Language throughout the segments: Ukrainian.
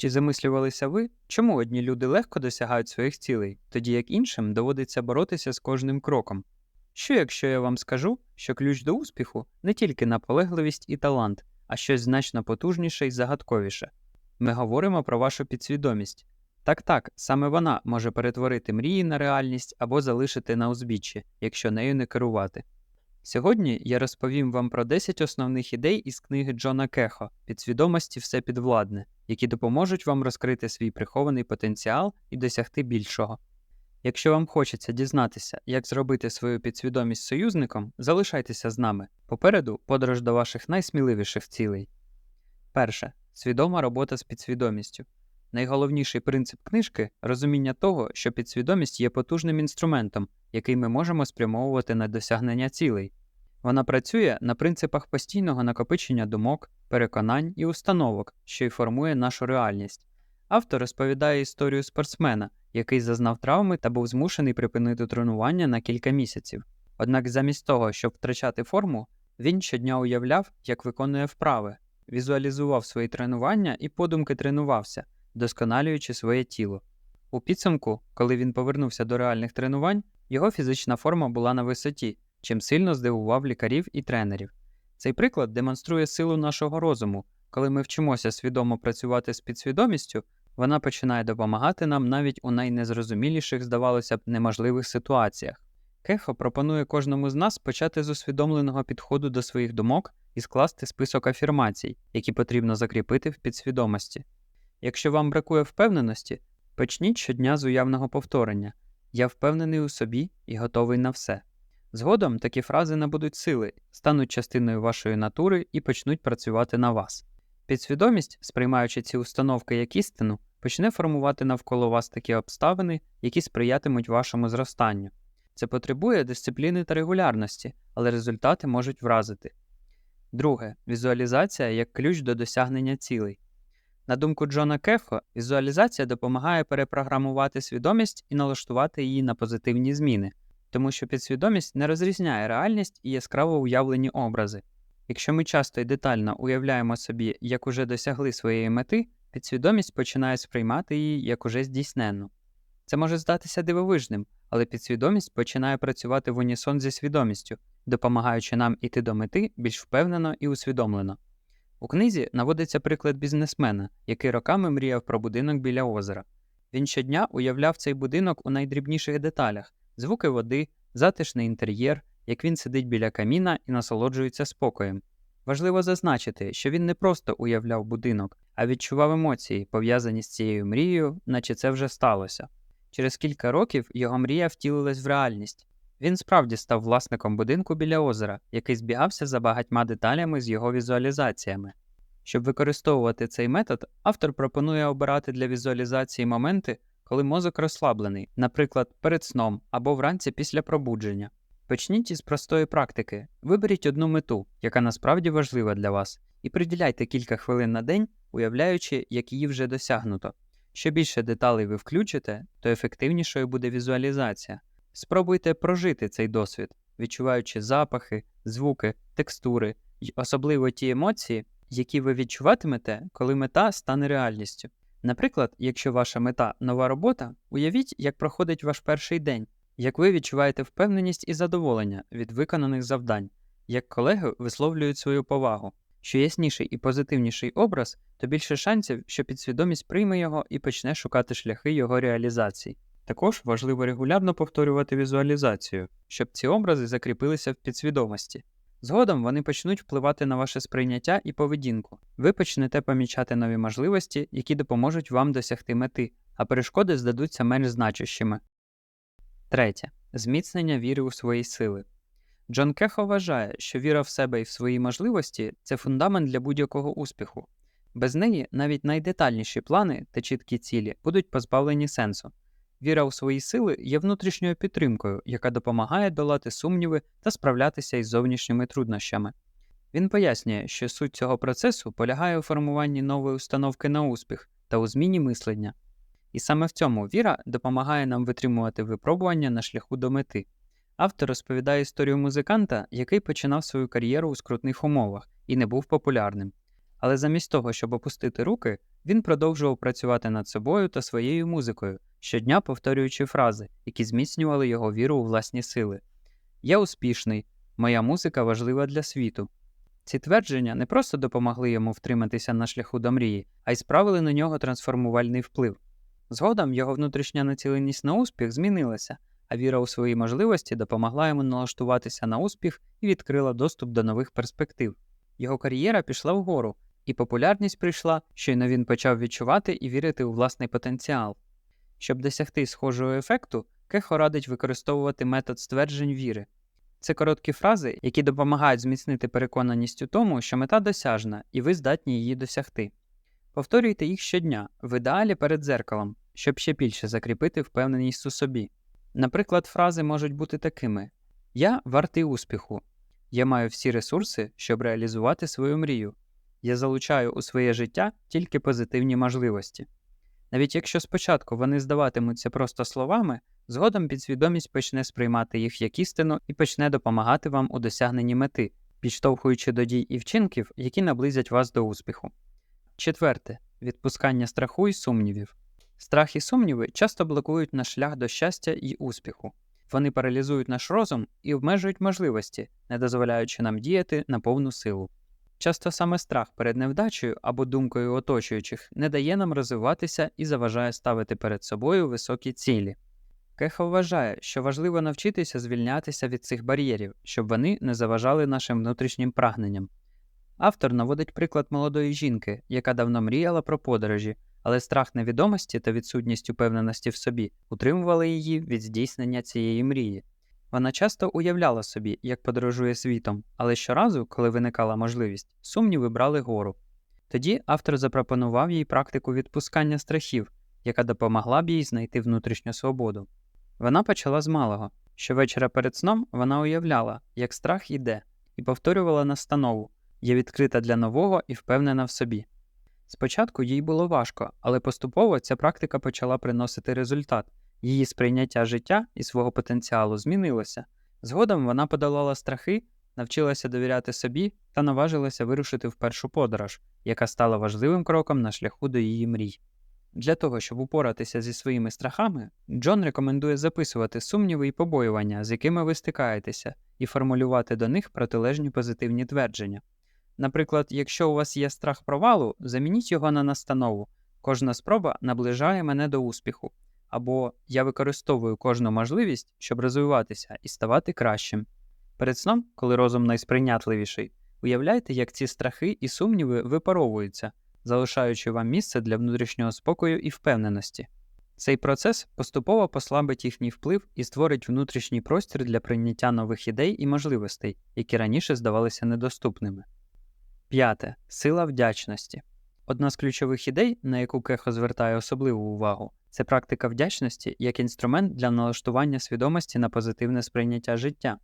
Чи замислювалися ви, чому одні люди легко досягають своїх цілей, тоді як іншим доводиться боротися з кожним кроком? Що якщо я вам скажу, що ключ до успіху не тільки наполегливість і талант, а щось значно потужніше і загадковіше? Ми говоримо про вашу підсвідомість. Так так, саме вона може перетворити мрії на реальність або залишити на узбіччі, якщо нею не керувати. Сьогодні я розповім вам про 10 основних ідей із книги Джона Кехо Підсвідомості все підвладне, які допоможуть вам розкрити свій прихований потенціал і досягти більшого. Якщо вам хочеться дізнатися, як зробити свою підсвідомість союзником, залишайтеся з нами. Попереду подорож до ваших найсміливіших цілей. Перше. Свідома робота з підсвідомістю. Найголовніший принцип книжки розуміння того, що підсвідомість є потужним інструментом, який ми можемо спрямовувати на досягнення цілей. Вона працює на принципах постійного накопичення думок, переконань і установок, що й формує нашу реальність. Автор розповідає історію спортсмена, який зазнав травми та був змушений припинити тренування на кілька місяців. Однак замість того, щоб втрачати форму, він щодня уявляв, як виконує вправи, візуалізував свої тренування і подумки тренувався, досконалюючи своє тіло. У підсумку, коли він повернувся до реальних тренувань, його фізична форма була на висоті, чим сильно здивував лікарів і тренерів. Цей приклад демонструє силу нашого розуму. Коли ми вчимося свідомо працювати з підсвідомістю, вона починає допомагати нам навіть у найнезрозуміліших, здавалося б, неможливих ситуаціях. Кехо пропонує кожному з нас почати з усвідомленого підходу до своїх думок і скласти список афірмацій, які потрібно закріпити в підсвідомості. Якщо вам бракує впевненості, почніть щодня з уявного повторення Я впевнений у собі і готовий на все. Згодом такі фрази набудуть сили, стануть частиною вашої натури і почнуть працювати на вас. Підсвідомість, сприймаючи ці установки як істину, почне формувати навколо вас такі обставини, які сприятимуть вашому зростанню. Це потребує дисципліни та регулярності, але результати можуть вразити. Друге візуалізація як ключ до досягнення цілей. На думку Джона Кефо, візуалізація допомагає перепрограмувати свідомість і налаштувати її на позитивні зміни, тому що підсвідомість не розрізняє реальність і яскраво уявлені образи. Якщо ми часто і детально уявляємо собі, як уже досягли своєї мети, підсвідомість починає сприймати її як уже здійсненну. Це може здатися дивовижним, але підсвідомість починає працювати в унісон зі свідомістю, допомагаючи нам іти до мети більш впевнено і усвідомлено. У книзі наводиться приклад бізнесмена, який роками мріяв про будинок біля озера. Він щодня уявляв цей будинок у найдрібніших деталях звуки води, затишний інтер'єр, як він сидить біля каміна і насолоджується спокоєм. Важливо зазначити, що він не просто уявляв будинок, а відчував емоції, пов'язані з цією мрією, наче це вже сталося. Через кілька років його мрія втілилась в реальність. Він справді став власником будинку біля озера, який збігався за багатьма деталями з його візуалізаціями. Щоб використовувати цей метод, автор пропонує обирати для візуалізації моменти, коли мозок розслаблений, наприклад, перед сном або вранці після пробудження. Почніть із простої практики, виберіть одну мету, яка насправді важлива для вас, і приділяйте кілька хвилин на день, уявляючи, як її вже досягнуто. Що більше деталей ви включите, то ефективнішою буде візуалізація. Спробуйте прожити цей досвід, відчуваючи запахи, звуки, текстури й особливо ті емоції, які ви відчуватимете, коли мета стане реальністю. Наприклад, якщо ваша мета нова робота, уявіть, як проходить ваш перший день, як ви відчуваєте впевненість і задоволення від виконаних завдань, як колеги висловлюють свою повагу. Що ясніший і позитивніший образ, то більше шансів, що підсвідомість прийме його і почне шукати шляхи його реалізації. Також важливо регулярно повторювати візуалізацію, щоб ці образи закріпилися в підсвідомості. Згодом вони почнуть впливати на ваше сприйняття і поведінку. Ви почнете помічати нові можливості, які допоможуть вам досягти мети, а перешкоди здадуться менш значущими. Третє. Зміцнення віри у свої сили. Джон Кехо вважає, що віра в себе і в свої можливості це фундамент для будь-якого успіху. Без неї навіть найдетальніші плани та чіткі цілі будуть позбавлені сенсу. Віра у свої сили є внутрішньою підтримкою, яка допомагає долати сумніви та справлятися із зовнішніми труднощами. Він пояснює, що суть цього процесу полягає у формуванні нової установки на успіх та у зміні мислення. І саме в цьому віра допомагає нам витримувати випробування на шляху до мети. Автор розповідає історію музиканта, який починав свою кар'єру у скрутних умовах і не був популярним. Але замість того, щоб опустити руки, Він продовжував працювати над собою та своєю музикою, щодня повторюючи фрази, які зміцнювали його віру у власні сили. Я успішний, моя музика важлива для світу. Ці твердження не просто допомогли йому втриматися на шляху до мрії, а й справили на нього трансформувальний вплив. Згодом його внутрішня націленість на успіх змінилася, а віра у свої можливості допомогла йому налаштуватися на успіх і відкрила доступ до нових перспектив. Його кар'єра пішла вгору, і популярність прийшла, щойно він почав відчувати і вірити у власний потенціал. Щоб досягти схожого ефекту, Кехо радить використовувати метод стверджень віри. Це короткі фрази, які допомагають зміцнити переконаність у тому, що мета досяжна, і ви здатні її досягти. Повторюйте їх щодня, в ідеалі перед дзеркалом, щоб ще більше закріпити впевненість у собі. Наприклад, фрази можуть бути такими: Я вартий успіху. Я маю всі ресурси, щоб реалізувати свою мрію. Я залучаю у своє життя тільки позитивні можливості. Навіть якщо спочатку вони здаватимуться просто словами, згодом підсвідомість почне сприймати їх як істину і почне допомагати вам у досягненні мети, підштовхуючи до дій і вчинків, які наблизять вас до успіху. Четверте відпускання страху і сумнівів. Страх і сумніви часто блокують наш шлях до щастя і успіху. Вони паралізують наш розум і обмежують можливості, не дозволяючи нам діяти на повну силу. Часто саме страх перед невдачею або думкою оточуючих не дає нам розвиватися і заважає ставити перед собою високі цілі. Кехо вважає, що важливо навчитися звільнятися від цих бар'єрів, щоб вони не заважали нашим внутрішнім прагненням. Автор наводить приклад молодої жінки, яка давно мріяла про подорожі, але страх невідомості та відсутність упевненості в собі утримували її від здійснення цієї мрії. Вона часто уявляла собі, як подорожує світом, але щоразу, коли виникала можливість, сумніви брали гору. Тоді автор запропонував їй практику відпускання страхів, яка допомогла б їй знайти внутрішню свободу. Вона почала з малого. Щовечора перед сном вона уявляла, як страх іде, і повторювала настанову є відкрита для нового і впевнена в собі. Спочатку їй було важко, але поступово ця практика почала приносити результат. Її сприйняття життя і свого потенціалу змінилося. Згодом вона подолала страхи, навчилася довіряти собі та наважилася вирушити в першу подорож, яка стала важливим кроком на шляху до її мрій. Для того, щоб упоратися зі своїми страхами, Джон рекомендує записувати сумніви і побоювання, з якими ви стикаєтеся, і формулювати до них протилежні позитивні твердження. Наприклад, якщо у вас є страх провалу, замініть його на настанову. Кожна спроба наближає мене до успіху, або я використовую кожну можливість, щоб розвиватися і ставати кращим. Перед сном, коли розум найсприйнятливіший, уявляйте, як ці страхи і сумніви випаровуються, залишаючи вам місце для внутрішнього спокою і впевненості. Цей процес поступово послабить їхній вплив і створить внутрішній простір для прийняття нових ідей і можливостей, які раніше здавалися недоступними. П'яте сила вдячності. Одна з ключових ідей, на яку Кехо звертає особливу увагу, це практика вдячності як інструмент для налаштування свідомості на позитивне сприйняття життя.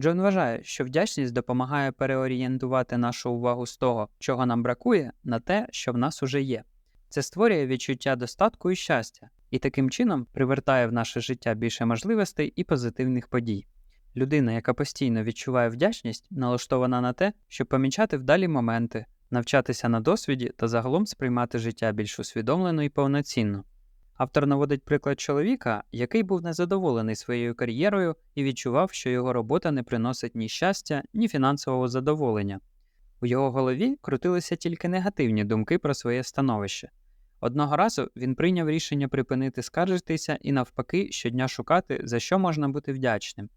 Джон вважає, що вдячність допомагає переорієнтувати нашу увагу з того, чого нам бракує, на те, що в нас уже є. Це створює відчуття достатку і щастя, і таким чином привертає в наше життя більше можливостей і позитивних подій. Людина, яка постійно відчуває вдячність, налаштована на те, щоб помічати вдалі моменти, навчатися на досвіді та загалом сприймати життя більш усвідомлено і повноцінно. Автор наводить приклад чоловіка, який був незадоволений своєю кар'єрою і відчував, що його робота не приносить ні щастя, ні фінансового задоволення. У його голові крутилися тільки негативні думки про своє становище. Одного разу він прийняв рішення припинити скаржитися і, навпаки, щодня шукати, за що можна бути вдячним.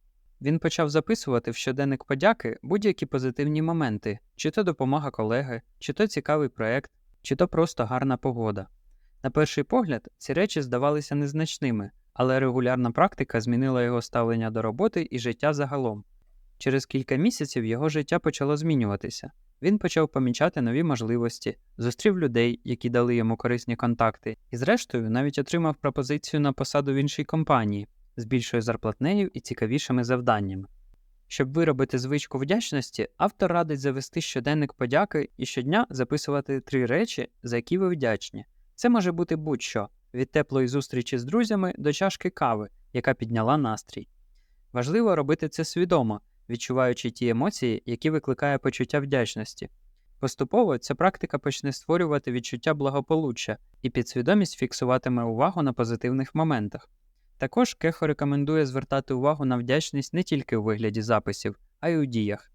Він почав записувати в щоденник подяки будь-які позитивні моменти, чи то допомога колеги, чи то цікавий проект, чи то просто гарна погода. На перший погляд, ці речі здавалися незначними, але регулярна практика змінила його ставлення до роботи і життя загалом. Через кілька місяців його життя почало змінюватися. Він почав помічати нові можливості, зустрів людей, які дали йому корисні контакти, і, зрештою, навіть отримав пропозицію на посаду в іншій компанії з більшою зарплатнею і цікавішими завданнями. Щоб виробити звичку вдячності, автор радить завести щоденник подяки і щодня записувати три речі, за які ви вдячні. Це може бути будь-що від теплої зустрічі з друзями до чашки кави, яка підняла настрій. Важливо робити це свідомо, відчуваючи ті емоції, які викликає почуття вдячності. Поступово ця практика почне створювати відчуття благополуччя і підсвідомість фіксуватиме увагу на позитивних моментах. Також Кехо рекомендує звертати увагу на вдячність не тільки у вигляді записів, а й у діях.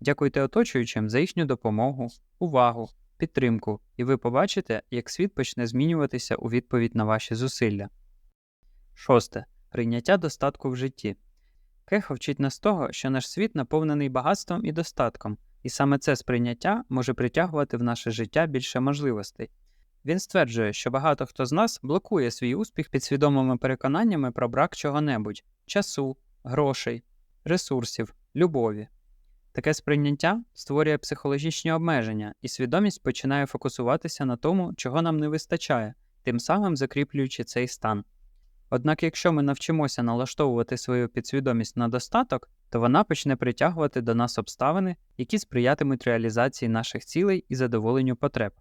Дякуйте оточуючим за їхню допомогу, увагу, підтримку, і ви побачите, як світ почне змінюватися у відповідь на ваші зусилля. Шосте. Прийняття достатку в житті. Кехо вчить нас того, що наш світ наповнений багатством і достатком, і саме це сприйняття може притягувати в наше життя більше можливостей. Він стверджує, що багато хто з нас блокує свій успіх підсвідомими переконаннями про брак чого-небудь часу, грошей, ресурсів, любові. Таке сприйняття створює психологічні обмеження, і свідомість починає фокусуватися на тому, чого нам не вистачає, тим самим закріплюючи цей стан. Однак, якщо ми навчимося налаштовувати свою підсвідомість на достаток, то вона почне притягувати до нас обставини, які сприятимуть реалізації наших цілей і задоволенню потреб.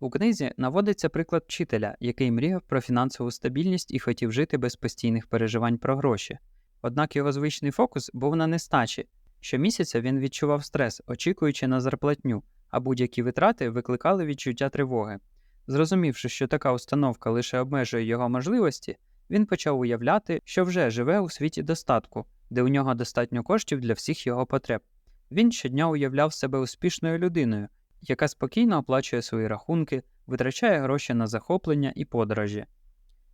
У книзі наводиться приклад вчителя, який мріяв про фінансову стабільність і хотів жити без постійних переживань про гроші. Однак його звичний фокус був на нестачі. Щомісяця він відчував стрес, очікуючи на зарплатню, а будь-які витрати викликали відчуття тривоги. Зрозумівши, що така установка лише обмежує його можливості, він почав уявляти, що вже живе у світі достатку, де у нього достатньо коштів для всіх його потреб. Він щодня уявляв себе успішною людиною, яка спокійно оплачує свої рахунки, витрачає гроші на захоплення і подорожі.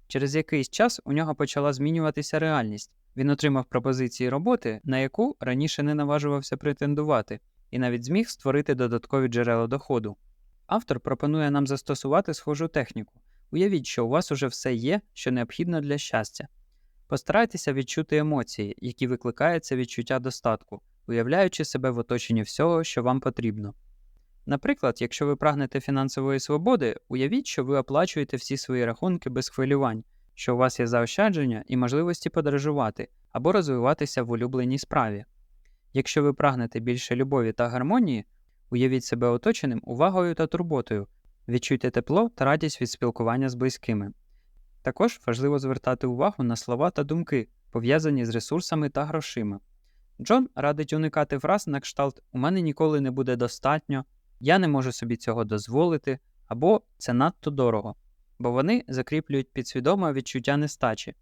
Через якийсь час у нього почала змінюватися реальність. Він отримав пропозиції роботи, на яку раніше не наважувався претендувати, і навіть зміг створити додаткові джерела доходу. Автор пропонує нам застосувати схожу техніку. Уявіть, що у вас уже все є, що необхідно для щастя. Постарайтеся відчути емоції, які викликає це відчуття достатку, уявляючи себе в оточенні всього, що вам потрібно. Наприклад, якщо ви прагнете фінансової свободи, уявіть, що ви оплачуєте всі свої рахунки без хвилювань, що у вас є заощадження і можливості подорожувати або розвиватися в улюбленій справі. Якщо ви прагнете більше любові та гармонії, уявіть себе оточеним увагою та турботою, відчуйте тепло та радість від спілкування з близькими. Також важливо звертати увагу на слова та думки, пов'язані з ресурсами та грошима. Джон радить уникати фраз на кшталт У мене ніколи не буде достатньо, я не можу собі цього дозволити, або це надто дорого, бо вони закріплюють підсвідоме відчуття нестачі.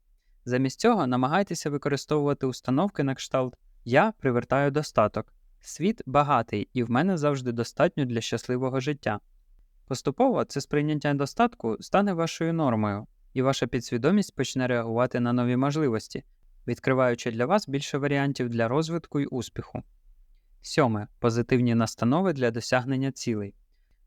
Замість цього намагайтеся використовувати установки на кшталт Я привертаю достаток, світ багатий і в мене завжди достатньо для щасливого життя. Поступово це сприйняття достатку стане вашою нормою, і ваша підсвідомість почне реагувати на нові можливості, відкриваючи для вас більше варіантів для розвитку й успіху. Сьоме позитивні настанови для досягнення цілей.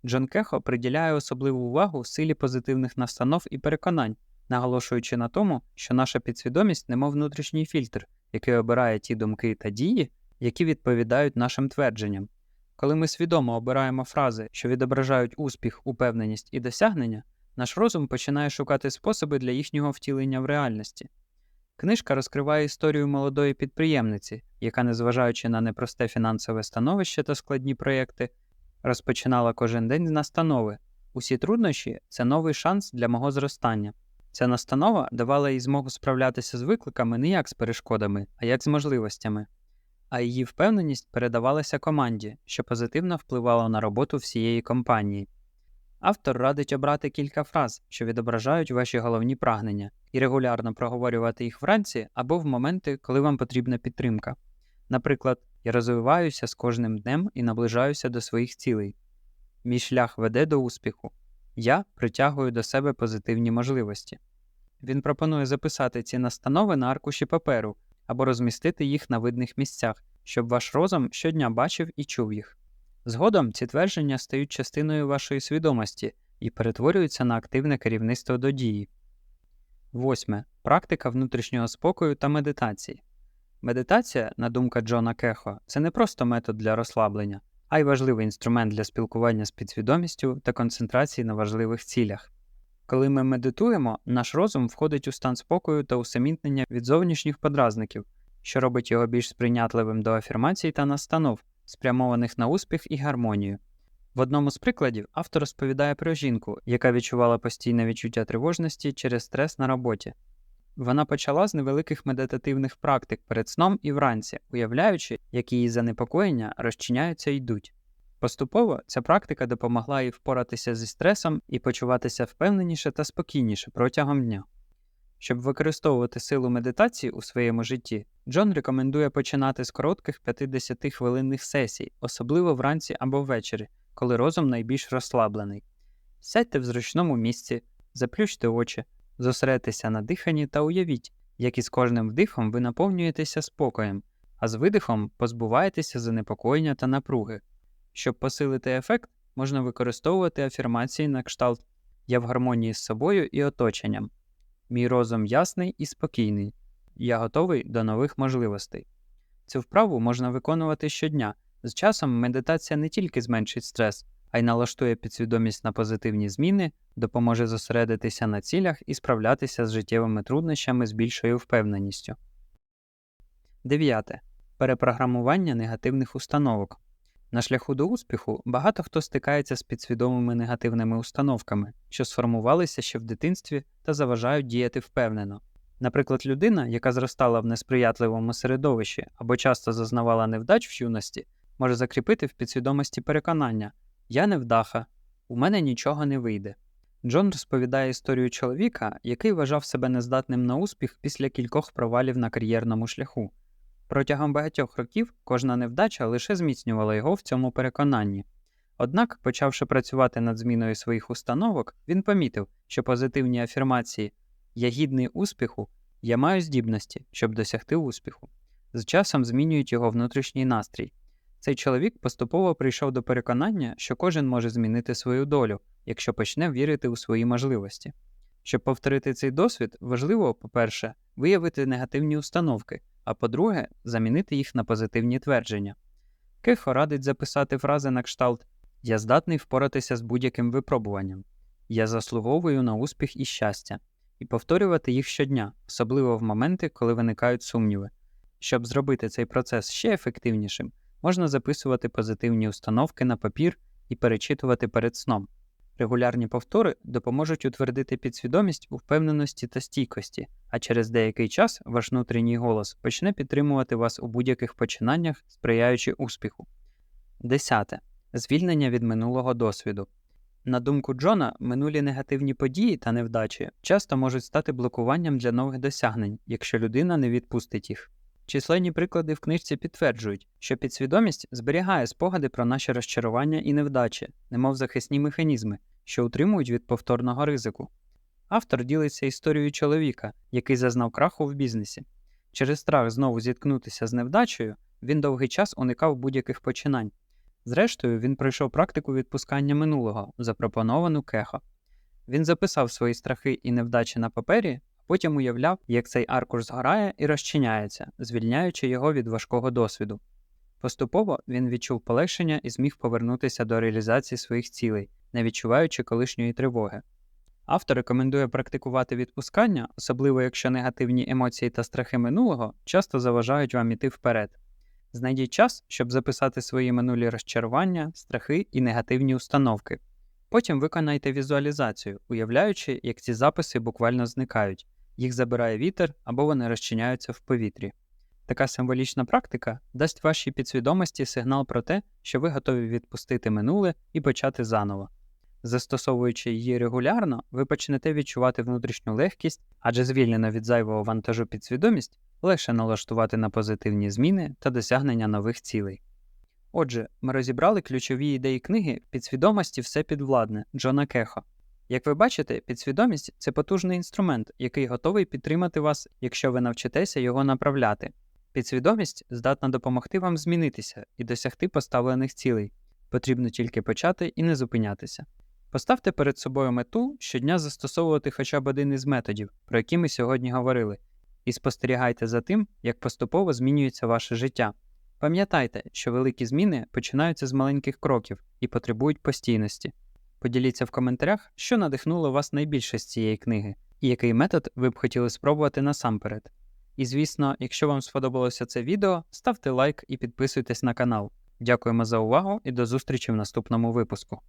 Джон Кехо приділяє особливу увагу силі позитивних настанов і переконань, наголошуючи на тому, що наша підсвідомість немов внутрішній фільтр, який обирає ті думки та дії, які відповідають нашим твердженням. Коли ми свідомо обираємо фрази, що відображають успіх, упевненість і досягнення, наш розум починає шукати способи для їхнього втілення в реальності. Книжка розкриває історію молодої підприємниці, яка, незважаючи на непросте фінансове становище та складні проєкти, розпочинала кожен день з настанови. Усі труднощі це новий шанс для мого зростання. Ця настанова давала їй змогу справлятися з викликами не як з перешкодами, а як з можливостями, а її впевненість передавалася команді, що позитивно впливало на роботу всієї компанії. Автор радить обрати кілька фраз, що відображають ваші головні прагнення, і регулярно проговорювати їх вранці або в моменти, коли вам потрібна підтримка. Наприклад, я розвиваюся з кожним днем і наближаюся до своїх цілей. Мій шлях веде до успіху. Я притягую до себе позитивні можливості. Він пропонує записати ці настанови на аркуші паперу або розмістити їх на видних місцях, щоб ваш розум щодня бачив і чув їх. Згодом ці твердження стають частиною вашої свідомості і перетворюються на активне керівництво до дії. Восьме. Практика внутрішнього спокою та медитації. Медитація, на думка Джона Кехо, це не просто метод для розслаблення, а й важливий інструмент для спілкування з підсвідомістю та концентрації на важливих цілях. Коли ми медитуємо, наш розум входить у стан спокою та усамітнення від зовнішніх подразників, що робить його більш сприйнятливим до афірмацій та настанов, спрямованих на успіх і гармонію. В одному з прикладів автор розповідає про жінку, яка відчувала постійне відчуття тривожності через стрес на роботі. Вона почала з невеликих медитативних практик перед сном і вранці, уявляючи, як її занепокоєння розчиняються і йдуть. Поступово ця практика допомогла їй впоратися зі стресом і почуватися впевненіше та спокійніше протягом дня. Щоб використовувати силу медитації у своєму житті, Джон рекомендує починати з коротких 50-хвилинних сесій, особливо вранці або ввечері, коли розум найбільш розслаблений. Сядьте в зручному місці, заплющте очі, зосередьтеся на диханні та уявіть, як із кожним вдихом ви наповнюєтеся спокоєм, а з видихом позбуваєтеся занепокоєння та напруги. Щоб посилити ефект, можна використовувати афірмації на кшталт Я в гармонії з собою і оточенням. Мій розум ясний і спокійний. Я готовий до нових можливостей. Цю вправу можна виконувати щодня. З часом медитація не тільки зменшить стрес, а й налаштує підсвідомість на позитивні зміни, допоможе зосередитися на цілях і справлятися з життєвими труднощами з більшою впевненістю. 9. Перепрограмування негативних установок. На шляху до успіху багато хто стикається з підсвідомими негативними установками, що сформувалися ще в дитинстві та заважають діяти впевнено. Наприклад, людина, яка зростала в несприятливому середовищі або часто зазнавала невдач в юності, може закріпити в підсвідомості переконання Я невдаха, у мене нічого не вийде. Джон розповідає історію чоловіка, який вважав себе нездатним на успіх після кількох провалів на кар'єрному шляху. Протягом багатьох років кожна невдача лише зміцнювала його в цьому переконанні. Однак, почавши працювати над зміною своїх установок, він помітив, що позитивні афірмації Я гідний успіху, я маю здібності, щоб досягти успіху, з часом змінюють його внутрішній настрій. Цей чоловік поступово прийшов до переконання, що кожен може змінити свою долю, якщо почне вірити у свої можливості. Щоб повторити цей досвід, важливо, по-перше, виявити негативні установки, а по-друге, замінити їх на позитивні твердження. Кехо радить записати фрази на кшталт Я здатний впоратися з будь-яким випробуванням, я заслуговую на успіх і щастя, і повторювати їх щодня, особливо в моменти, коли виникають сумніви. Щоб зробити цей процес ще ефективнішим, можна записувати позитивні установки на папір і перечитувати перед сном. Регулярні повтори допоможуть утвердити підсвідомість у впевненості та стійкості, а через деякий час ваш внутрішній голос почне підтримувати вас у будь-яких починаннях, сприяючи успіху. 10. Звільнення від минулого досвіду. На думку Джона, минулі негативні події та невдачі часто можуть стати блокуванням для нових досягнень, якщо людина не відпустить їх. Численні приклади в книжці підтверджують, що підсвідомість зберігає спогади про наші розчарування і невдачі, немов захисні механізми, що утримують від повторного ризику. Автор ділиться історією чоловіка, який зазнав краху в бізнесі. Через страх знову зіткнутися з невдачею, він довгий час уникав будь-яких починань. Зрештою, він пройшов практику відпускання минулого, запропоновану кехо. Він записав свої страхи і невдачі на папері, потім уявляв, як цей аркуш згорає і розчиняється, звільняючи його від важкого досвіду. Поступово він відчув полегшення і зміг повернутися до реалізації своїх цілей, не відчуваючи колишньої тривоги. Автор рекомендує практикувати відпускання, особливо якщо негативні емоції та страхи минулого часто заважають вам іти вперед. Знайдіть час, щоб записати свої минулі розчарування, страхи і негативні установки. Потім виконайте візуалізацію, уявляючи, як ці записи буквально зникають, їх забирає вітер або вони розчиняються в повітрі. Така символічна практика дасть вашій підсвідомості сигнал про те, що ви готові відпустити минуле і почати заново. Застосовуючи її регулярно, ви почнете відчувати внутрішню легкість, адже звільнена від зайвого вантажу підсвідомість легше налаштувати на позитивні зміни та досягнення нових цілей. Отже, ми розібрали ключові ідеї книги Підсвідомості все підвладне Джона Кехо. Як ви бачите, підсвідомість це потужний інструмент, який готовий підтримати вас, якщо ви навчитеся його направляти. Підсвідомість здатна допомогти вам змінитися і досягти поставлених цілей. Потрібно тільки почати і не зупинятися. Поставте перед собою мету щодня застосовувати хоча б один із методів, про які ми сьогодні говорили, і спостерігайте за тим, як поступово змінюється ваше життя. Пам'ятайте, що великі зміни починаються з маленьких кроків і потребують постійності. Поділіться в коментарях, що надихнуло вас найбільше з цієї книги, і який метод ви б хотіли спробувати насамперед. І звісно, якщо вам сподобалося це відео, ставте лайк і підписуйтесь на канал. Дякуємо за увагу і до зустрічі в наступному випуску.